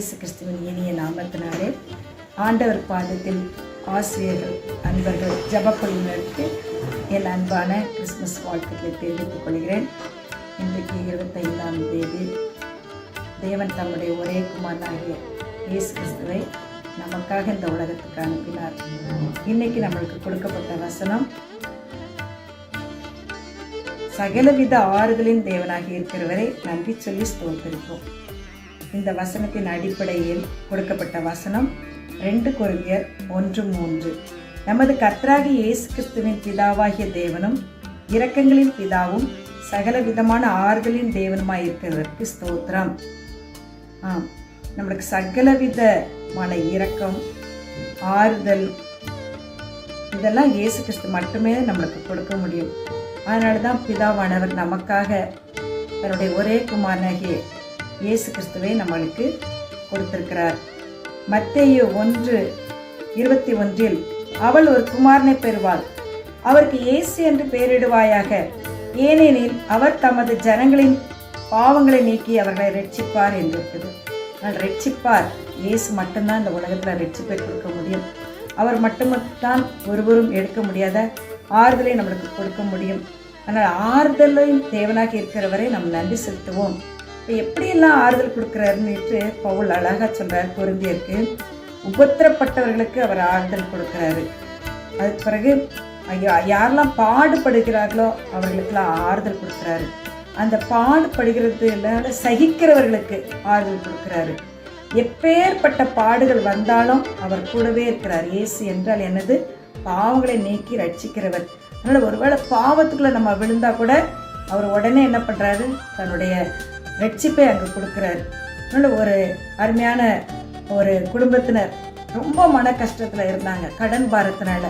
இயேசு கிறிஸ்துவின் இனிய நாமத்தினாலே ஆண்டவர் பாதத்தில் ஆசிரியர்கள் அன்பர்கள் ஜபக்குழுவினருக்கு என் அன்பான கிறிஸ்மஸ் வாழ்த்துக்களை தெரிவித்துக் கொள்கிறேன். இன்றைக்கு இருபத்தைந்தாம் தேதி. தேவன் தம்முடைய ஒரே குமாரனாகிய இயேசு கிறிஸ்துவை நமக்காக இந்த உலகத்துக்கு அனுப்பினார். இன்னைக்கு நம்மளுக்கு கொடுக்கப்பட்ட வசனம் சகலவித ஆறுதலின் தேவனாகி இருக்கிறவரை நன்றி சொல்லி ஸ்தோத்திருப்போம். இந்த வசனத்தின் அடிப்படையில் கொடுக்கப்பட்ட வசனம் ரெண்டு குருவியர் ஒன்று மூன்று. நமது கத்ராகி இயேசு கிறிஸ்துவின் பிதாவாகிய தேவனும் இரக்கங்களின் பிதாவும் சகல விதமான ஆறுதலின் தேவனுமாய் இருக்கிறதற்கு ஸ்தோத்திரம். ஆம். நம்மளுக்கு சகல விதமான இரக்கம் ஆறுதல் இதெல்லாம் இயேசு கிறிஸ்து மட்டுமே நம்மளுக்கு கொடுக்க முடியும். அதனால தான் பிதாவானவர் நமக்காக தன்னுடைய ஒரே குமாரனாகிய இயேசு கிறிஸ்துவை நம்மளுக்கு கொடுத்திருக்கிறார். மத்தேயு ஒன்று இருபத்தி ஒன்றில் அவள் ஒரு குமாரனை பெறுவாள். அவருக்கு இயேசு என்று பெயரிடுவாயாக. ஏனெனில் அவர் தமது ஜனங்களின் பாவங்களை நீக்கி அவர்களை ரட்சிப்பார் என்று இருக்குது. ஆனால் ரட்சிப்பார் இயேசு மட்டும்தான் இந்த உலகத்தில் ரட்சிப்பை கொடுக்க முடியும். அவர் மட்டும்தான் ஒருவரும் எடுக்க முடியாத ஆறுதலை நம்மளுக்கு கொடுக்க முடியும். ஆனால் ஆறுதலையும் தேவனாக இருக்கிறவரை நாம் நன்றி செலுத்துவோம். எப்படியெல்லாம் ஆறுதல் கொடுக்குறாருன்னுட்டு பவுல் அழகாக சொல்கிறார் பொருந்தியருக்கு. உபத்திரப்பட்டவர்களுக்கு அவர் ஆறுதல் கொடுக்குறாரு. அதுக்கு பிறகு ஐயோ யாரெல்லாம் பாடுபடுகிறார்களோ அவர்களுக்கெல்லாம் ஆறுதல் கொடுக்குறாரு. அந்த பாடுபடுகிறது சகிக்கிறவர்களுக்கு ஆறுதல் கொடுக்குறாரு. எப்பேற்பட்ட பாடுகள் வந்தாலும் அவர் கூடவே இருக்கிறார். இயேசு என்றால் என்னது? பாவங்களை நீக்கி ரட்சிக்கிறவர். அதனால் ஒருவேளை பாவத்துக்குள்ளே நம்ம விழுந்தா கூட அவர் உடனே என்ன பண்ணுறாரு தன்னுடைய ரட்சிப்பை அங்கே கொடுக்குறாரு. அதனால் ஒரு அருமையான ஒரு குடும்பத்தினர் ரொம்ப மன கஷ்டத்தில் இருந்தாங்க கடன் பாரத்தினால.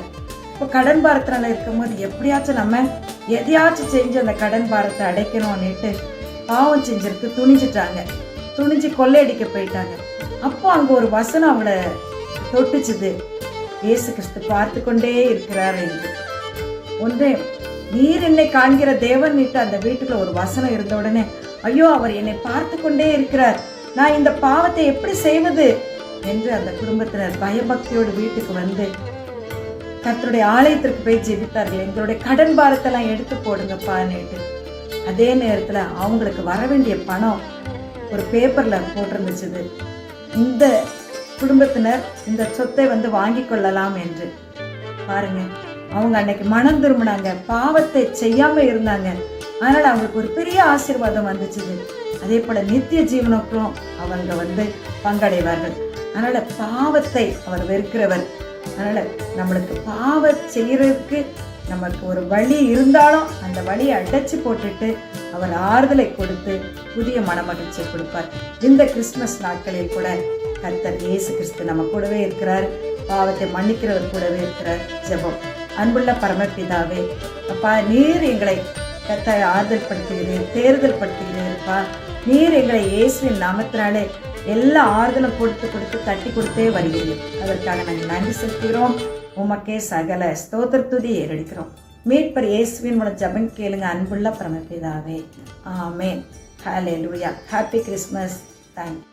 இப்போ கடன் பாரத்தினால இருக்கும்போது எப்படியாச்சும் நம்ம எதையாச்சும் செஞ்சு அந்த கடன் பாரத்தை அடைக்கணும்னுட்டு பாவம் செஞ்சிருக்கு துணிஞ்சிட்டாங்க. துணிஞ்சு கொள்ளையடிக்க போயிட்டாங்க. அப்போ அங்கே ஒரு வசனம் அவளை தொட்டுச்சுது. இயேசு கிறிஸ்து பார்த்து கொண்டே இருக்கிறார் என்று. ஒன்றே நீர் என்னை காண்கிற தேவன் நீட்டு அந்த வீட்டுக்குள்ள ஒரு வசனம் இருந்த உடனே ஐயோ அவர் என்னை பார்த்து கொண்டே இருக்கிறார். நான் இந்த பாவத்தை எப்படி செய்வது? என்று அந்த குடும்பத்தினர் பயபக்தியோடு வீட்டுக்கு வந்து கத்தருடைய ஆலயத்திற்கு போய் ஜெபித்தார்கள். எங்களுடைய கடன் பாரத்தெல்லாம் எடுத்து போடுங்கப்பான்னுட்டு அதே நேரத்தில் அவங்களுக்கு வர வேண்டிய பணம் ஒரு பேப்பரில் போட்டிருந்துச்சுது. இந்த குடும்பத்தினர் இந்த சொத்தை வந்து வாங்கி கொள்ளலாம் என்று. பாருங்க அவங்க அன்னைக்கு மனம் திரும்பினாங்க. பாவத்தை செய்யாம இருந்தாங்க. அதனால அவங்களுக்கு ஒரு பெரிய ஆசீர்வாதம் வந்துச்சுது அதே போல நித்திய ஜீவனுக்கும் அவங்க வந்து பங்கடைவார்கள். அதனால பாவத்தை அவர் வெறுக்கிறவர். அதனால நம்மளுக்கு பாவம் செய்யறதுக்கு நமக்கு ஒரு வழி இருந்தாலும் அந்த வழியை அடைச்சு போட்டுட்டு அவர் ஆறுதலை கொடுத்து புதிய மனமகிழ்ச்சியை கொடுப்பார். இந்த கிறிஸ்துமஸ் நாட்களில் கூட கர்த்தர் இயேசு கிறிஸ்து நம்ம கூடவே இருக்கிறார். பாவத்தை மன்னிக்கிறவர் கூடவே இருக்கிறார். ஜெபம். அன்புள்ள பரமபிதாவே அப்பா நீர் எங்களை கத்த ஆறுதல் படுத்துகிறீர் தேர்தல் படுத்துகிறீர்ப்பா நீர் எங்களை இயேசுவின் நாமத்தினாலே எல்லா ஆறுதலும் கொடுத்து கொடுத்து தட்டி கொடுத்தே வருகிறீர். அதற்காக நாங்கள் நன்றி செலுத்துகிறோம். உமக்கே சகல ஸ்தோத்திர துதி ஏறடிக்கிறோம். மீட்பர் இயேசுவின் மூலம் ஜபம் கேளுங்க அன்புள்ள பரமபிதாவே. ஆமேன். ஹலே லூயா ஹாப்பி கிறிஸ்மஸ் தேங்க்யூ